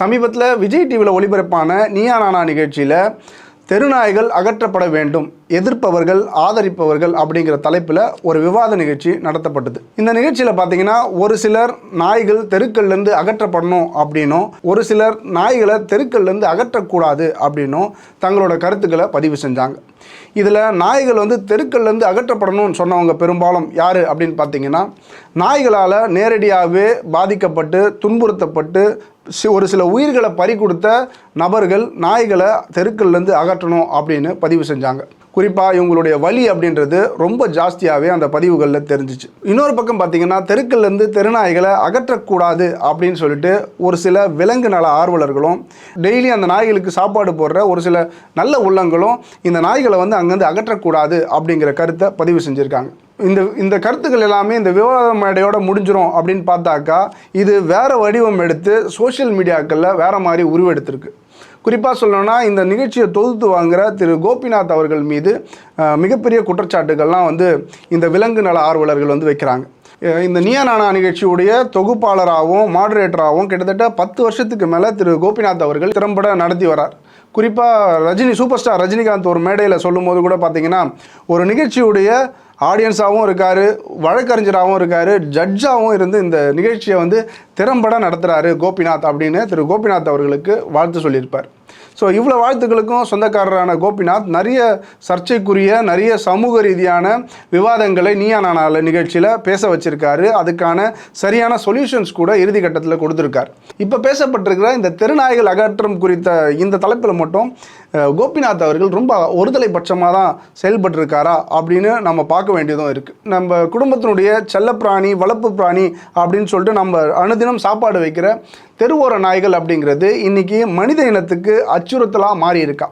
சமீபத்தில் விஜய் டிவியில் ஒளிபரப்பான நீயா நானா நிகழ்ச்சியில் தெருநாய்கள் அகற்றப்பட வேண்டும் எதிர்ப்பவர்கள் ஆதரிப்பவர்கள் அப்படிங்கிற தலைப்பில் ஒரு விவாத நிகழ்ச்சி நடத்தப்பட்டது. இந்த நிகழ்ச்சியில் பார்த்தீங்கன்னா ஒரு சிலர் நாய்கள் தெருக்கள்லேருந்து அகற்றப்படணும் அப்படின்னும் ஒரு சிலர் நாய்களை தெருக்கள்லேருந்து அகற்றக்கூடாது அப்படின்னும் தங்களோட கருத்துக்களை பதிவு செஞ்சாங்க. இதில் நாய்கள் வந்து தெருக்கள்லேருந்து அகற்றப்படணும்னு சொன்னவங்க பெரும்பாலும் யார் அப்படின்னு பார்த்தீங்கன்னா நாய்களால் நேரடியாகவே பாதிக்கப்பட்டு துன்புறுத்தப்பட்டு சி- ஒரு சில உயிர்களை பறி கொடுத்த நபர்கள் நாய்களை தெருக்கள்லேருந்து அகற்றணும் அப்படின்னு பதிவு செஞ்சாங்க. குறிப்பாக இவங்களுடைய வலி அப்படின்றது ரொம்ப ஜாஸ்தியாகவே அந்த பதிவுகளில் தெரிஞ்சிச்சு. இன்னொரு பக்கம் பார்த்தீங்கன்னா தெருக்கள்லேருந்து தெருநாய்களை அகற்றக்கூடாது அப்படின்னு சொல்லிட்டு ஒரு சில விலங்கு நல ஆர்வலர்களும் டெய்லி அந்த நாய்களுக்கு சாப்பாடு போடுற ஒரு சில நல்ல உள்ளங்களும் இந்த நாய்களை வந்து அங்கேருந்து அகற்றக்கூடாது அப்படிங்கிற கருத்தை பதிவு செஞ்சுருக்காங்க. இந்த இந்த கருத்துக்கள் எல்லாமே இந்த விவாத மேடையோட முடிஞ்சிரும் அப்படின்னு பார்த்தாக்கா இது வேறு வடிவம் எடுத்து சோஷியல் மீடியாக்களில் வேறு மாதிரி உருவெடுத்திருக்கு. குறிப்பாக சொல்லணும்னா இந்த நிகழ்ச்சியை தொகுத்து வாங்குற திரு. கோபிநாத் அவர்கள் மீது மிகப்பெரிய குற்றச்சாட்டுகள்லாம் வந்து இந்த விலங்கு நல ஆர்வலர்கள் வந்து வைக்கிறாங்க. இந்த நியா நானா நிகழ்ச்சியுடைய தொகுப்பாளராகவும் மாடரேட்டராகவும் கிட்டத்தட்ட பத்து வருஷத்துக்கு மேலே திரு. கோபிநாத் அவர்கள் திறம்பட நடத்தி வரார். குறிப்பாக ரஜினி சூப்பர் ஸ்டார் ரஜினிகாந்த் ஒரு மேடையில் சொல்லும்போது கூட பார்த்தீங்கன்னா ஒரு நிகழ்ச்சியுடைய ஆடியன்ஸாகவும் இருக்கார் வழக்கறிஞராகவும் இருக்கார் ஜட்ஜாகவும் இருந்து இந்த நிகழ்ச்சியை வந்து திறம்பட நடத்துகிறாரு கோபிநாத் அப்படின்னு திரு கோபிநாத் அவர்களுக்கு வாழ்த்து சொல்லியிருப்பார். ஸோ இவ்வளோ வாழ்த்துக்களுக்கும் சொந்தக்காரரான கோபிநாத் நிறைய சர்ச்சைக்குரிய நிறைய சமூக ரீதியான விவாதங்களை நீயா நானால நிகழ்ச்சியில் பேச வச்சிருக்காரு. அதுக்கான சரியான சொல்யூஷன்ஸ் கூட இறுதி கட்டத்தில் கொடுத்துருக்கார். இப்போ பேசப்பட்டிருக்கிற இந்த தெருநாய்கள் அகற்றம் குறித்த இந்த தலைப்பில் மட்டும் கோபிநாத் அவர்கள் ரொம்ப ஒருதலை பட்சமாக தான் செயல்பட்டிருக்காரா அப்படின்னு நம்ம பார்க்க வேண்டியதும் இருக்குது நம்ம குடும்பத்தினுடைய செல்லப்பிராணி வளர்ப்பு பிராணி அப்படின்னு சொல்லிட்டு நம்ம அனுதினம் சாப்பாடு வைக்கிற தெருவோர நாய்கள் அப்படிங்கிறது இன்னைக்கு மனித இனத்துக்கு அச்சுறுத்தலாக மாறி இருக்கா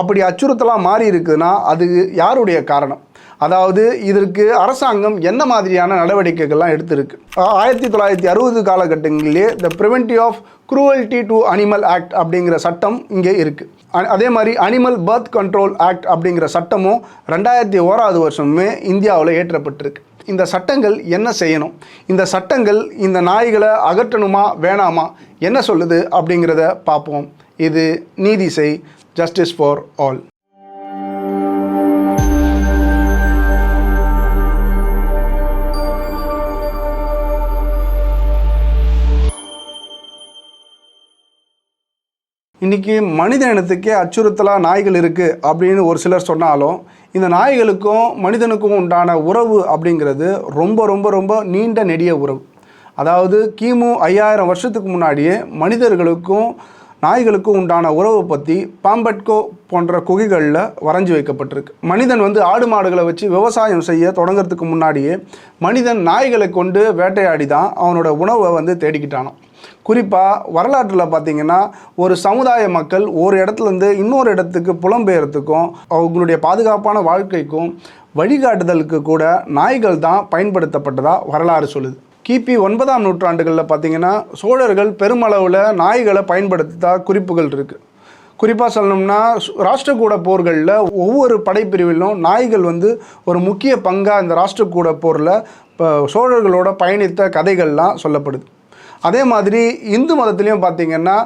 அப்படி அச்சுறுத்தலாக மாறி இருக்குதுன்னா அது யாருடைய காரணம்? அதாவது இதற்கு அரசாங்கம் என்ன மாதிரியான நடவடிக்கைகள்லாம் எடுத்திருக்கு? ஆயிரத்தி தொள்ளாயிரத்தி அறுபது காலகட்டங்களிலே the preventive of cruelty to animal act அப்படிங்கிற சட்டம் இங்கே இருக்குது அதே மாதிரி அனிமல் பர்த் கண்ட்ரோல் ஆக்ட் அப்படிங்கிற சட்டமும் ரெண்டாயிரத்தி ஓராவது வருஷமே இந்தியாவில் ஏற்றப்பட்டிருக்கு. இந்த சட்டங்கள் என்ன செய்யணும்? இந்த சட்டங்கள் இந்த நாய்களை அகற்றணுமா வேணாமா? என்ன சொல்லுது அப்படிங்கிறத பார்ப்போம். இது நீதிசை ஜஸ்டிஸ் ஃபார் ஆல் இன்றைக்கி மனித இனத்துக்கே அச்சுறுத்தலாக நாய்கள் இருக்குது அப்படின்னு ஒரு சிலர் சொன்னாலும் இந்த நாய்களுக்கும் மனிதனுக்கும் உண்டான உறவு அப்படிங்கிறது ரொம்ப ரொம்ப ரொம்ப நீண்ட நெடிய உறவு. அதாவது கிமு ஐயாயிரம் வருஷத்துக்கு முன்னாடியே மனிதர்களுக்கும் நாய்களுக்கும் உண்டான உறவை பற்றி பாம்பட்கோ போன்ற குகைகளில் வரைஞ்சி வைக்கப்பட்டிருக்கு. மனிதன் வந்து ஆடு மாடுகளை வச்சு விவசாயம் செய்ய தொடங்குறதுக்கு முன்னாடியே மனிதன் நாய்களை கொண்டு வேட்டையாடி தான் அவனோட உணவை வந்து தேடிக்கிட்டானான் குறிப்பாக வரலாற்றில் பார்த்தீங்கன்னா ஒரு சமுதாய மக்கள் ஒரு இடத்துலேருந்து இன்னொரு இடத்துக்கு புலம்பெயர்த்துக்கும் அவங்களுடைய பாதுகாப்பான வாழ்க்கைக்கும் வழிகாட்டுதலுக்கு கூட நாய்கள் தான் பயன்படுத்தப்பட்டதாக வரலாறு சொல்லுது. கிபி ஒன்பதாம் நூற்றாண்டுகளில் பார்த்தீங்கன்னா சோழர்கள் பெருமளவில் நாய்களை பயன்படுத்ததா குறிப்புகள் இருக்குது குறிப்பாக சொல்லணும்னா ராஷ்டிரகூட போர்களில் ஒவ்வொரு படைப்பிரிவிலும் நாய்கள் வந்து ஒரு முக்கிய பங்காக இந்த ராஷ்டிரகூட போரில் இப்போ சோழர்களோட பயணித்த கதைகள்லாம் சொல்லப்படுது. அதே மாதிரி இந்து மதத்துலேயும் பார்த்தீங்கன்னா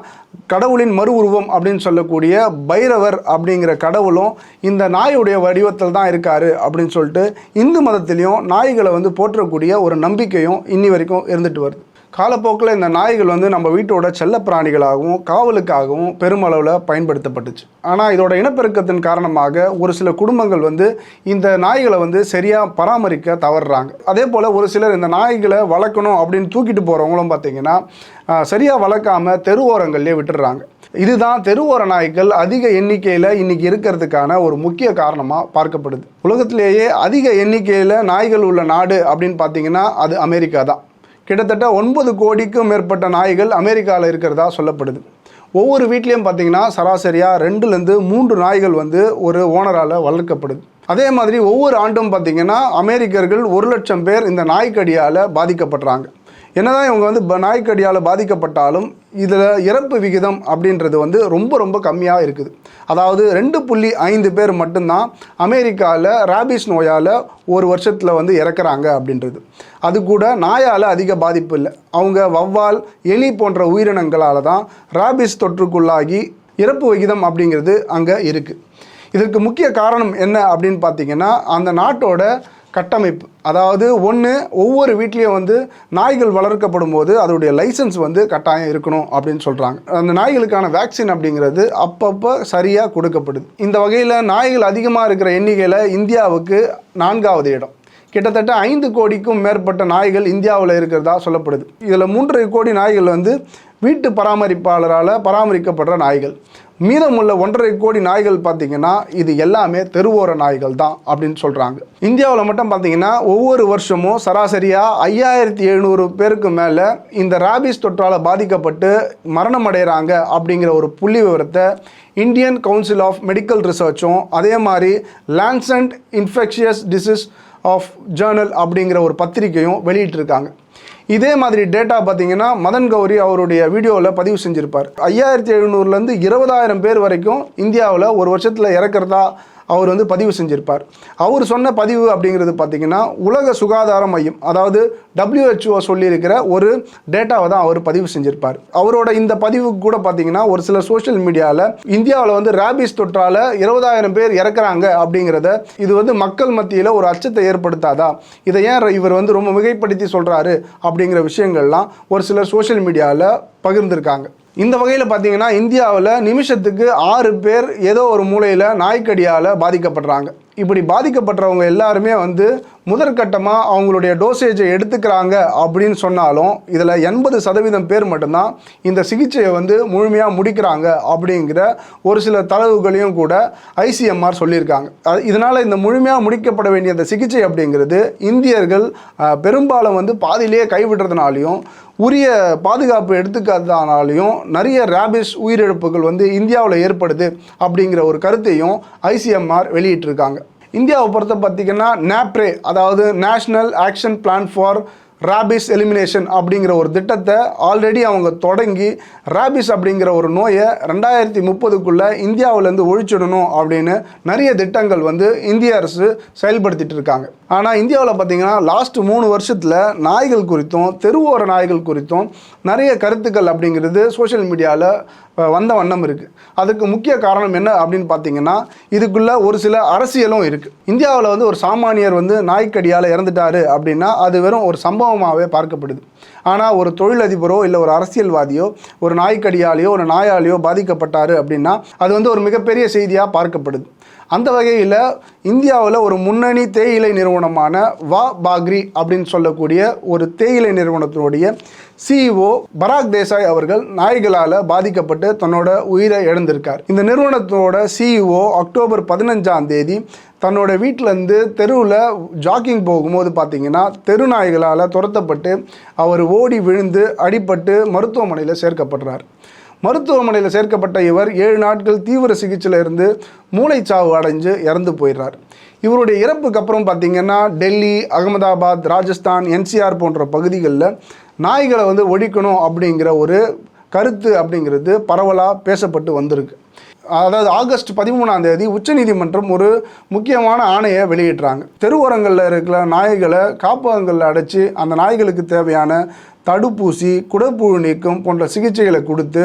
கடவுளின் மறு உருவம் அப்படின்னு சொல்லக்கூடிய பைரவர் அப்படிங்கிற கடவுளும் இந்த நாயுடைய வடிவத்தில் தான் இருக்கார் அப்படின்னு சொல்லிட்டு இந்து மதத்திலையும் நாய்களை வந்து போற்றக்கூடிய ஒரு நம்பிக்கையும் இன்னி வரைக்கும் இருந்துட்டு வருது. காலப்போக்கில் இந்த நாய்கள் வந்து நம்ம வீட்டோட செல்ல பிராணிகளாகவும் காவலுக்காகவும் பெருமளவில் பயன்படுத்தப்பட்டுச்சு. ஆனால் இதோட இனப்பெருக்கத்தின் காரணமாக ஒரு சில குடும்பங்கள் வந்து இந்த நாய்களை வந்து சரியாக பராமரிக்க தவறுறாங்க. அதே போல் ஒரு சிலர் இந்த நாய்களை வளர்க்கணும் அப்படின்னு தூக்கிட்டு போகிறவங்களும் பார்த்தீங்கன்னா சரியாக வளர்க்காம தெருவோரங்கள்லேயே விட்டுடுறாங்க. இதுதான் தெருவோர நாய்கள் அதிக எண்ணிக்கையில் இன்றைக்கி இருக்கிறதுக்கான ஒரு முக்கிய காரணமாக பார்க்கப்படுது. உலகத்திலேயே அதிக எண்ணிக்கையில் நாய்கள் உள்ள நாடு அப்படின்னு பார்த்தீங்கன்னா அது அமெரிக்கா தான். கிட்டத்தட்ட ஒன்பது கோடிக்கும் மேற்பட்ட நாய்கள் அமெரிக்காவில் இருக்கிறதா சொல்லப்படுது. ஒவ்வொரு வீட்லேயும் பார்த்தீங்கன்னா சராசரியாக ரெண்டுலேருந்து மூன்று நாய்கள் வந்து ஒரு ஓனரால் வளர்க்கப்படுது. அதே மாதிரி ஒவ்வொரு ஆண்டும் பார்த்தீங்கன்னா அமெரிக்கர்கள் ஒரு லட்சம் பேர் இந்த நாய்க்கடியால் பாதிக்கப்படுறாங்க. என்னதான் இவங்க வந்து ப- நாய்க்கடியால் பாதிக்கப்பட்டாலும் இதில் இறப்பு விகிதம் அப்படின்றது வந்து ரொம்ப ரொம்ப கம்மியாக இருக்குது. அதாவது ரெண்டு புள்ளி ஐந்து பேர் மட்டும்தான் அமெரிக்காவில் ராபிஸ் நோயால் ஒரு வருஷத்தில் வந்து இறக்குறாங்க அப்படின்றது. அது கூட நாயால் அதிக பாதிப்பு இல்லை. அவங்க வவ்வால் எலி போன்ற உயிரினங்களால் தான் ராபிஸ் தொற்றுக்குள்ளாகி இறப்பு விகிதம் அப்படிங்கிறது அங்கே இருக்குது இதற்கு முக்கிய காரணம் என்ன அப்படின்னு பார்த்தீங்கன்னா அந்த நாட்டோட கட்டமைப்பு. அதாவது ஒன்று ஒவ்வொரு வீட்லேயும் வந்து நாய்கள் வளர்க்கப்படும் போது அதோடைய லைசன்ஸ் வந்து கட்டாயம் இருக்கணும் அப்படின்னு சொல்கிறாங்க அந்த நாய்களுக்கான வேக்சின் அப்படிங்கிறது அப்பப்போ சரியாக கொடுக்கப்படுது. இந்த வகையில் நாய்கள் அதிகமாக இருக்கிற எண்ணிக்கையில் இந்தியாவுக்கு நான்காவது இடம். கிட்டத்தட்ட ஐந்து கோடிக்கும் மேற்பட்ட நாய்கள் இந்தியாவில் இருக்கிறதா சொல்லப்படுது. இதில் மூன்றரை கோடி நாய்கள் வந்து வீட்டு பராமரிப்பாளரால் பராமரிக்கப்படுற நாய்கள். மீதமுள்ள ஒன்றரை கோடி நாய்கள் பார்த்தீங்கன்னா இது எல்லாமே தெருவோர நாய்கள் தான் அப்படின்னு சொல்கிறாங்க இந்தியாவில் மட்டும் பார்த்தீங்கன்னா ஒவ்வொரு வருஷமும் சராசரியாக ஐயாயிரத்தி எழுநூறு பேருக்கு மேலே இந்த ராபிஸ் தொற்றால் பாதிக்கப்பட்டு மரணம் அடைகிறாங்க அப்படிங்கிற ஒரு புள்ளி விவரத்தை இந்தியன் கவுன்சில் ஆஃப் மெடிக்கல் ரிசர்ச்சும் அதே மாதிரி Lancet infectious disease of journal அப்படிங்கிற ஒரு பத்திரிக்கையும் வெளியிட்டிருக்காங்க. இதே மாதிரி டேட்டா பார்த்தீங்கன்னா மதன் கௌரி அவருடைய வீடியோவில் பதிவு செஞ்சுருப்பார். ஐயாயிரத்தி எழுநூறுலேருந்து இருபதாயிரம் பேர் வரைக்கும் இந்தியாவில் ஒரு வருஷத்தில் இறக்கிறதா அவர் வந்து பதிவு செஞ்சிருப்பார். அவர் சொன்ன பதிவு அப்படிங்கிறது பார்த்தீங்கன்னா உலக சுகாதார மையம் அதாவது டபிள்யூஹெச்ஓ சொல்லியிருக்கிற ஒரு டேட்டாவை தான் அவர் பதிவு செஞ்சிருப்பார். அவரோட இந்த பதிவு கூட பார்த்திங்கன்னா ஒரு சில சோஷியல் மீடியாவில் இந்தியாவில் வந்து ரேபிஸ் தொற்றால் இருபதாயிரம் பேர் இறக்குறாங்க அப்படிங்கிறத இது வந்து மக்கள் மத்தியில் ஒரு அச்சத்தை ஏற்படுத்தாதா? இதை ஏன் இவர் வந்து ரொம்ப மிகைப்படுத்தி சொல்கிறாரு அப்படிங்கிற விஷயங்கள்லாம் ஒரு சிலர் சோஷியல் மீடியாவில் பகிர்ந்திருக்காங்க. இந்த வகையில் பார்த்தீங்கன்னா இந்தியாவில் நிமிஷத்துக்கு ஆறு பேர் ஏதோ ஒரு மூலையில் நாய்க்கடியால் பாதிக்கப்படுறாங்க. இப்படி பாதிக்கப்பட்டவங்க எல்லாருமே வந்து முதற்கட்டமாக அவங்களுடைய டோசேஜை எடுத்துக்கிறாங்க அப்படின்னு சொன்னாலும் இதில் எண்பது சதவீதம் பேர் மட்டும்தான் இந்த சிகிச்சையை வந்து முழுமையாக முடிக்கிறாங்க அப்படிங்கிற ஒரு சில தளவுகளையும் கூட ஐசிஎம்ஆர் சொல்லியிருக்காங்க. இதனால் இந்த முழுமையாக முடிக்கப்பட வேண்டிய அந்த சிகிச்சை அப்படிங்கிறது இந்தியர்கள் பெரும்பாலும் வந்து பாதியிலேயே கைவிடுறதுனாலையும் உரிய பாதுகாப்பு எடுத்துக்காதனாலையும் நிறைய ரேபிஸ் உயிரிழப்புகள் வந்து இந்தியாவில் ஏற்படுது அப்படிங்கிற ஒரு கருத்தையும் ஐசிஎம்ஆர் வெளியிட்டிருக்காங்க. இந்தியாவை பொறுத்த பார்த்தீங்கன்னா நேப்ரே அதாவது national action plan for rabies elimination அப்படிங்கிற ஒரு திட்டத்தை ஆல்ரெடி அவங்க தொடங்கி ராபிஸ் அப்படிங்கிற ஒரு நோயை ரெண்டாயிரத்தி முப்பதுக்குள்ளே இந்தியாவிலேருந்து ஒழிச்சிடணும் அப்படின்னு நிறைய திட்டங்கள் வந்து இந்திய அரசு செயல்படுத்திட்டு இருக்காங்க. ஆனால் இந்தியாவில் பார்த்தீங்கன்னா லாஸ்ட் மூணு வருஷத்தில் நாய்கள் குறித்தும் தெருவோர நாய்கள் குறித்தும் நிறைய கருத்துக்கள் அப்படிங்கிறது சோஷியல் மீடியாவில் வந்த வண்ணம் இருக்குது அதுக்கு முக்கிய காரணம் என்ன அப்படின்னு பார்த்தீங்கன்னா இதுக்குள்ள ஒரு சில அரசியலும் இருக்குது இந்தியாவில் வந்து ஒரு சாமானியர் வந்து நாய்க்கடியால் இறந்துட்டாரு அப்படின்னா அது வெறும் ஒரு சம்பவம் சம்பவமாகவே பார்க்கப்படுது. ஆனால் ஒரு தொழிலதிபரோ இல்லை ஒரு அரசியல்வாதியோ ஒரு நாய்க்கடியாலேயோ ஒரு நாயாலேயோ பாதிக்கப்பட்டாரு அப்படின்னா அது வந்து ஒரு மிகப்பெரிய செய்தியாக பார்க்கப்படுது. அந்த வகையில் இந்தியாவில் ஒரு முன்னணி தேயிலை நிறுவனமான வா பாக்ரி அப்படின்னு சொல்லக்கூடிய ஒரு தேயிலை நிறுவனத்தினுடைய சிஇஓ பராக் தேசாய் அவர்கள் நாய்களால் பாதிக்கப்பட்டு தன்னோட உயிரை இழந்திருக்கார். இந்த நிறுவனத்தோட சிஇஓ அக்டோபர் பதினஞ்சாம் தேதி தன்னோட வீட்டிலேருந்து தெருவில் ஜாக்கிங் போகும்போது பார்த்தீங்கன்னா தெரு நாய்களால் துரத்தப்பட்டு அவர் ஓடி விழுந்து அடிபட்டு மருத்துவமனையில் சேர்க்கப்படுறார். மருத்துவமனையில் சேர்க்கப்பட்ட இவர் ஏழு நாட்கள் தீவிர சிகிச்சையில் இருந்து மூளைச்சாவு அடைஞ்சு இறந்து போயிடுறார். இவருடைய இறப்புக்கு அப்புறம் பார்த்தீங்கன்னா டெல்லி அகமதாபாத் ராஜஸ்தான் என்சிஆர் போன்ற பகுதிகளில் நாய்களை வந்து ஒழிக்கணும் அப்படிங்கிற ஒரு கருத்து அப்படிங்கிறது பரவலாக பேசப்பட்டு வந்திருக்கு. அதாவது ஆகஸ்ட் பதிமூணாம் தேதி உச்சநீதிமன்றம் ஒரு முக்கியமான ஆணையை வெளியிடுறாங்க. தெருவோரங்களில் இருக்கிற நாய்களை காப்பகங்களில் அடைச்சி அந்த நாய்களுக்கு தேவையான தடுப்பூசி குடற்புழு நீக்கம் போன்ற சிகிச்சைகளை கொடுத்து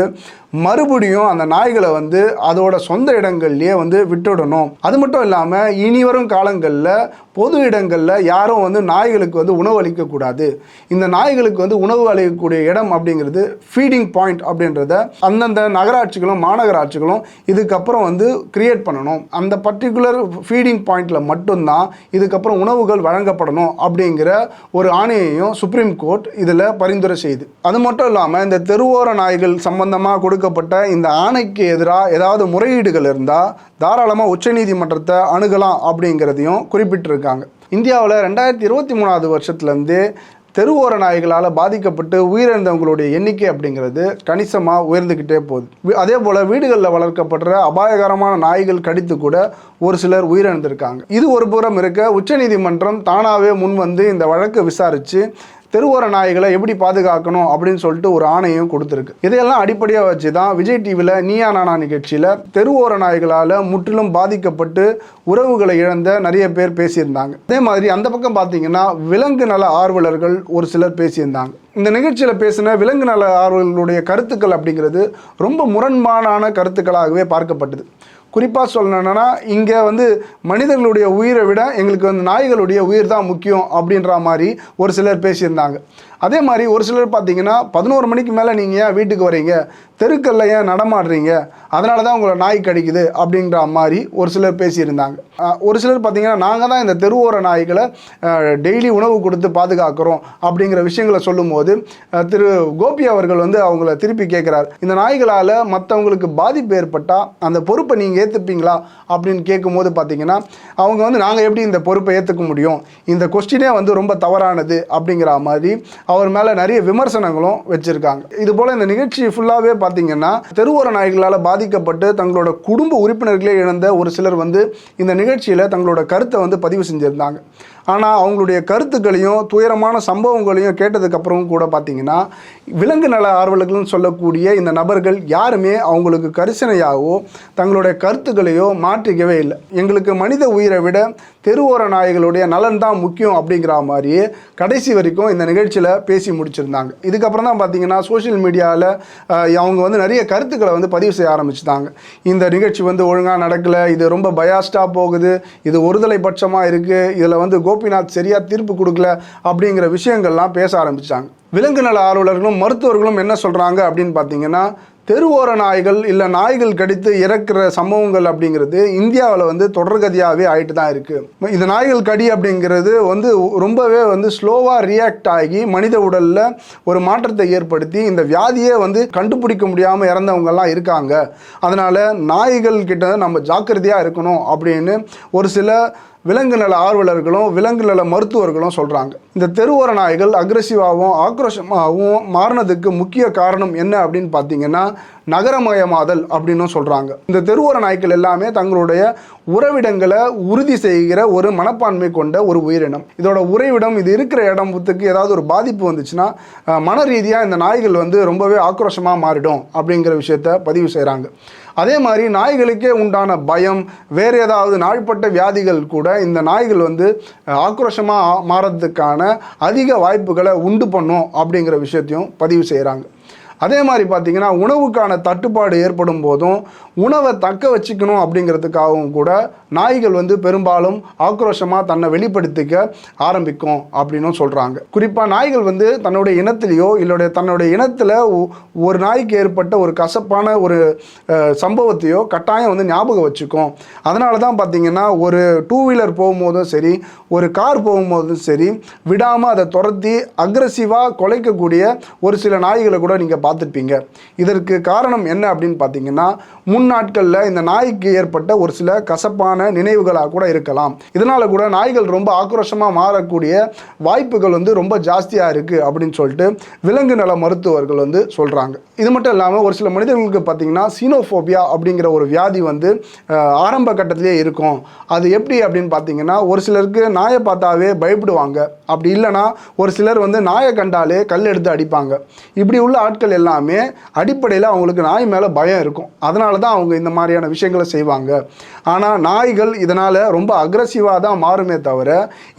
மறுபடியும் அந்த நாய்களை வந்து அதோட சொந்த இடங்கள்லேயே வந்து விட்டுடணும். அது மட்டும் இல்லாமல் இனி வரும் காலங்களில் பொது இடங்களில் யாரும் வந்து நாய்களுக்கு வந்து உணவு அளிக்கக்கூடாது. இந்த நாய்களுக்கு வந்து உணவு அளிக்கக்கூடிய இடம் அப்படிங்கிறது ஃபீடிங் பாயிண்ட் அப்படின்றத அந்தந்த நகராட்சிகளும் மாநகராட்சிகளும் இதுக்கப்புறம் வந்து கிரியேட் பண்ணணும். அந்த பர்டிகுலர் ஃபீடிங் பாயிண்டில் மட்டும்தான் இதுக்கப்புறம் உணவுகள் வழங்கப்படணும் அப்படிங்கிற ஒரு ஆணையையும் சுப்ரீம் கோர்ட் இதில் பரிந்துரை செய்யுது அது மட்டும் இல்லாமல் இந்த தெருவோர நாய்கள் சம்பந்தமாக கொடுக்கப்பட்ட இந்த ஆணைக்கு எதிராக ஏதாவது முறையீடுகள் இருந்தால் தாராளமாக உச்சநீதிமன்றத்தை அணுகலாம் அப்படிங்கிறதையும் குறிப்பிட்டிருக்காங்க. இந்தியாவில் ரெண்டாயிரத்தி இருபத்தி மூணாவது வருஷத்துலேருந்து தெருவோர நாய்களால் பாதிக்கப்பட்டு உயிரிழந்தவங்களுடைய எண்ணிக்கை அப்படிங்கிறது கணிசமாக உயர்ந்துக்கிட்டே போகுது. அதே போல் வீடுகளில் வளர்க்கப்படுற அபாயகரமான நாய்கள் கடித்து கூட ஒரு சிலர் உயிரிழந்திருக்காங்க. இது ஒரு புறம் இருக்க உச்சநீதிமன்றம் தானாகவே முன் வந்து இந்த வழக்கை விசாரித்து தெருவோர நாய்களை எப்படி பாதுகாக்கணும் அப்படின்னு சொல்லிட்டு ஒரு ஆணையும் கொடுத்துருக்கு. இதையெல்லாம் அடிப்படையாக வச்சு தான் விஜய் டிவியில் நீயா நானா நிகழ்ச்சியில் தெருவோர நாய்களால் முற்றிலும் பாதிக்கப்பட்டு உறவுகளை இழந்த நிறைய பேர் பேசியிருந்தாங்க. அதே மாதிரி அந்த பக்கம் பார்த்தீங்கன்னா விலங்கு நல ஆர்வலர்கள் ஒரு சிலர் பேசியிருந்தாங்க. இந்த நிகழ்ச்சியில் பேசின விலங்கு நல ஆர்வலர்களுடைய கருத்துக்கள் அப்படிங்கிறது ரொம்ப முரண்பாடான கருத்துக்களாகவே பார்க்கப்பட்டது. குறிப்பாக சொல்லணும்னா இங்கே வந்து மனிதர்களுடைய உயிரை விட எங்களுக்கு வந்து நாய்களுடைய உயிர் தான் முக்கியம் அப்படின்ற மாதிரி ஒரு சிலர் பேசியிருந்தாங்க. அதே மாதிரி ஒரு சிலர் பார்த்தீங்கன்னா பதினோரு மணிக்கு மேலே நீங்கள் ஏன் வீட்டுக்கு வரீங்க? தெருக்கல்ல ஏன் நடமாடுறீங்க? அதனால தான் உங்களை நாய் கடிக்குது அப்படின்ற மாதிரி ஒரு சிலர் பேசியிருந்தாங்க. ஒரு சிலர் பார்த்தீங்கன்னா நாங்கள் தான் இந்த தெருவோர நாய்களை டெய்லி உணவு கொடுத்து பாதுகாக்கிறோம் அப்படிங்கிற விஷயங்களை சொல்லும்போது திரு கோபி அவர்கள் வந்து அவங்கள திருப்பி கேட்குறார் இந்த நாய்களால் மற்றவங்களுக்கு பாதிப்பு ஏற்பட்டால் அந்த பொறுப்பை நீங்கள் ஏற்றுப்பீங்களா அப்படின்னு கேட்கும்போது பார்த்தீங்கன்னா அவங்க வந்து நாங்கள் எப்படி இந்த பொறுப்பை ஏற்றுக்க முடியும்? இந்த கொஸ்டினே வந்து ரொம்ப தவறானது அப்படிங்கிற மாதிரி அவர் மேலே நிறைய விமர்சனங்களும் வச்சுருக்காங்க. இது போல் இந்த நிகழ்ச்சி ஃபுல்லாகவே பார்த்தீங்கன்னா தெருவோர நாய்களால் பாதிக்கப்பட்டு தங்களோட குடும்ப உறுப்பினர்களே இழந்த ஒரு சிலர் வந்து இந்த நிகழ்ச்சியில் தங்களோட கருத்தை வந்து பதிவு செஞ்சுருந்தாங்க. ஆனால் அவங்களுடைய கருத்துக்களையும் துயரமான சம்பவங்களையும் கேட்டதுக்கப்புறம் கூட பார்த்தீங்கன்னா விலங்கு நல ஆர்வலர்கள்னு சொல்லக்கூடிய இந்த நபர்கள் யாருமே அவங்களுக்கு கரிசனையாகவோ தங்களுடைய கருத்துக்களையோ மாற்றிக்கவே இல்லை. எங்களுக்கு மனித உயிரை விட தெருவோர நாய்களுடைய நலன் தான் முக்கியம் அப்படிங்கிற மாதிரியே கடைசி வரைக்கும் இந்த நிகழ்ச்சியில் பேசி முடிச்சிருந்தாங்க. இதுக்கப்புறம் தான் பார்த்தீங்கன்னா சோஷியல் மீடியாவில் அவங்க வந்து நிறைய கருத்துக்களை வந்து பதிவு செய்ய ஆரம்பிச்சிட்டாங்க. இந்த நிகழ்ச்சி வந்து ஒழுங்காக நடக்கலை இது ரொம்ப பயாஸ்டாக போகுது இது ஒருதலை பட்சமாக இருக்குது இதில் வந்து கோபிநாத் சரியாக தீர்ப்பு கொடுக்கல அப்படிங்கிற விஷயங்கள்லாம் பேச ஆரம்பித்தாங்க விலங்கு நல ஆர்வலர்களும் மருத்துவர்களும் என்ன சொல்கிறாங்க அப்படின்னு பார்த்தீங்கன்னா தெருவோர நாய்கள் இல்லை நாய்கள் கடித்து இறக்குற சம்பவங்கள் அப்படிங்கிறது இந்தியாவில் வந்து தொடர்கதியாகவே ஆகிட்டு தான் இருக்குது இந்த நாய்கள் கடி அப்படிங்கிறது வந்து ரொம்பவே வந்து ஸ்லோவாக ரியாக்ட் ஆகி மனித உடலில் ஒரு மாற்றத்தை ஏற்படுத்தி இந்த வியாதியே வந்து கண்டுபிடிக்க முடியாமல் இறந்தவங்கெல்லாம் இருக்காங்க. அதனால் நாய்கள் கிட்ட நம்ம ஜாக்கிரதையாக இருக்கணும் அப்படின்னு ஒரு சில விலங்கு நல ஆர்வலர்களும் விலங்கு நல மருத்துவர்களும் சொல்கிறாங்க இந்த தெருவோர நாய்கள் அக்ரெசிவாகவும் ஆக்ரோஷமாகவும் மாறினதுக்கு முக்கிய காரணம் என்ன அப்படின்னு பார்த்தீங்கன்னா நகரமயமாதல் அப்படின்னும் சொல்கிறாங்க இந்த தெருவோர நாய்கள் எல்லாமே தங்களுடைய உறவிடங்களை உறுதி செய்கிற ஒரு மனப்பான்மை கொண்ட ஒரு உயிரினம். இதோட உறைவிடம் இது இருக்கிற இடத்துக்கு ஏதாவது ஒரு பாதிப்பு வந்துச்சுன்னா மன ரீதியாக இந்த நாய்கள் வந்து ரொம்பவே ஆக்ரோஷமாக மாறிடும் அப்படிங்கிற விஷயத்த பதிவு செய்கிறாங்க அதே மாதிரி நாய்களுக்கே உண்டான பயம் வேறு ஏதாவது நாள்பட்ட வியாதிகள் கூட இந்த நாய்கள் வந்து ஆக்ரோஷமாக மாறதுக்கான அதிக வாய்ப்புகளை உண்டு பண்ணும் அப்படிங்கிற விஷயத்தையும் பதிவு செய்கிறாங்க அதே மாதிரி பார்த்தீங்கன்னா உணவுக்கான தட்டுப்பாடு ஏற்படும் போதும் உணவை தக்க வச்சுக்கணும் அப்படிங்கிறதுக்காகவும் கூட நாய்கள் வந்து பெரும்பாலும் ஆக்ரோஷமாக தன்னை வெளிப்படுத்திக்க ஆரம்பிக்கும் அப்படின்னும் சொல்கிறாங்க குறிப்பாக நாய்கள் வந்து தன்னுடைய இனத்திலேயோ இல்லை தன்னுடைய இனத்தில் ஒரு நாய்க்கு ஏற்பட்ட ஒரு கசப்பான ஒரு சம்பவத்தையோ கட்டாயம் வந்து ஞாபகம் வச்சுக்கும். அதனால தான் பார்த்தீங்கன்னா ஒரு டூ வீலர் போகும்போதும் சரி ஒரு கார் போகும்போதும் சரி விடாமல் அதை துரத்தி அக்ரஸிவாக குலைக்கக்கூடிய ஒரு சில நாய்களை கூட நீங்கள் பார்த்துருப்பீங்க. இதற்கு காரணம் என்ன அப்படின்னு பார்த்தீங்கன்னா முன் நாட்களில் இந்த நாய்க்கு ஏற்பட்ட ஒரு சில கசப்பான நினைவுகளாக கூட இருக்கலாம். இதனால் கூட நாய்கள் ரொம்ப ஆக்ரோஷமாக மாறக்கூடிய வாய்ப்புகள் வந்து ரொம்ப ஜாஸ்தியாக இருக்குது அப்படின்னு சொல்லிட்டு விலங்கு நல மருத்துவர்கள் வந்து சொல்கிறாங்க இது மட்டும் இல்லாமல் ஒரு சில மனிதர்களுக்கு பார்த்தீங்கன்னா சீனோஃபோபியா அப்படிங்கிற ஒரு வியாதி வந்து ஆரம்ப கட்டத்திலே இருக்கும். அது எப்படி அப்படின்னு பார்த்தீங்கன்னா ஒரு சிலருக்கு நாயை பார்த்தாவே பயப்படுவாங்க. அப்படி இல்லைன்னா ஒரு சிலர் வந்து நாயை கண்டாலே கல் எடுத்து அடிப்பாங்க. இப்படி உள்ள ஆட்கள் எல்லாமே அடிப்படையில் அவங்களுக்கு நாய் மேலே பயம் இருக்கும். அதனால தான் அவங்க இந்த மாதிரியான விஷயங்களை செய்வாங்க. ஆனால் நாய்கள் இதனால் ரொம்ப அக்ரஸிவாக தான் மாறுமே தவிர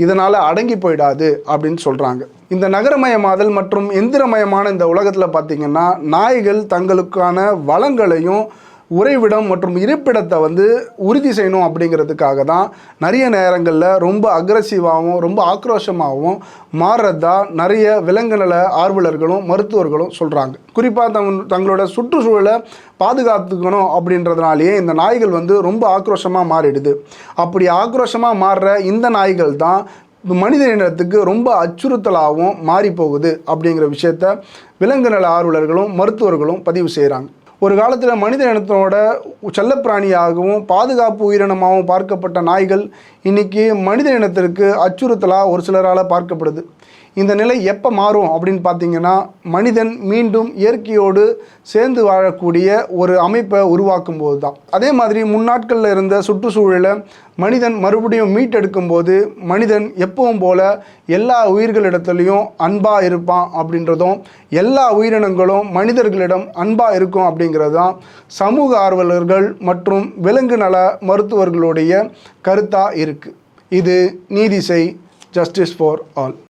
இதனால் அடங்கி போயிடாது அப்படின்னு சொல்கிறாங்க இந்த நகரமயமாதல் மற்றும் எந்திரமயமான இந்த உலகத்தில் பார்த்திங்கன்னா நாய்கள் தங்களுக்கான வளங்களையும் உறைவிடம் மற்றும் இருப்பிடத்தை வந்து உறுதி செய்யணும் அப்படிங்கிறதுக்காக தான் நிறைய நேரங்களில் ரொம்ப அக்ரஸிவாகவும் ரொம்ப ஆக்ரோஷமாகவும் மாறுறதா நிறைய விலங்கு நல ஆர்வலர்களும் மருத்துவர்களும் சொல்கிறாங்க குறிப்பாக தங் தங்களோட சுற்றுச்சூழலை பாதுகாத்துக்கணும் அப்படின்றதுனாலேயே இந்த நாய்கள் வந்து ரொம்ப ஆக்ரோஷமாக மாறிடுது. அப்படி ஆக்ரோஷமாக மாறுற இந்த நாய்கள் தான் மனித இனத்துக்கு ரொம்ப அச்சுறுத்தலாகவும் மாறி போகுது அப்படிங்கிற விஷயத்த விலங்கு நல ஆர்வலர்களும் மருத்துவர்களும் பதிவு செய்கிறாங்க ஒரு காலத்தில் மனித இனத்தோட செல்லப்பிராணியாகவும் பாதுகாப்பு உயிரினமாகவும் பார்க்கப்பட்ட நாய்கள் இன்னைக்கு மனித இனத்திற்கு அச்சுறுத்தலாக ஒரு சிலரால் பார்க்கப்படுது. இந்த நிலை எப்போ மாறும் அப்படின்னு பார்த்தீங்கன்னா மனிதன் மீண்டும் இயற்கையோடு சேர்ந்து வாழக்கூடிய ஒரு அமைப்பை உருவாக்கும் போது தான் அதே மாதிரி முன்னாட்களில் இருந்த சுற்றுச்சூழலை மனிதன் மறுபடியும் மீட்டெடுக்கும் போது மனிதன் எப்பவும் போல எல்லா உயிர்களிடத்துலையும் அன்பாக இருப்பான் அப்படின்றதும் எல்லா உயிரினங்களும் மனிதர்களிடம் அன்பாக இருக்கும் அப்படிங்கிறது தான் சமூக ஆர்வலர்கள் மற்றும் விலங்கு நல மருத்துவர்களுடைய கருத்தாக இருக்குது இது நீதிசை ஜஸ்டிஸ் ஃபார் ஆல்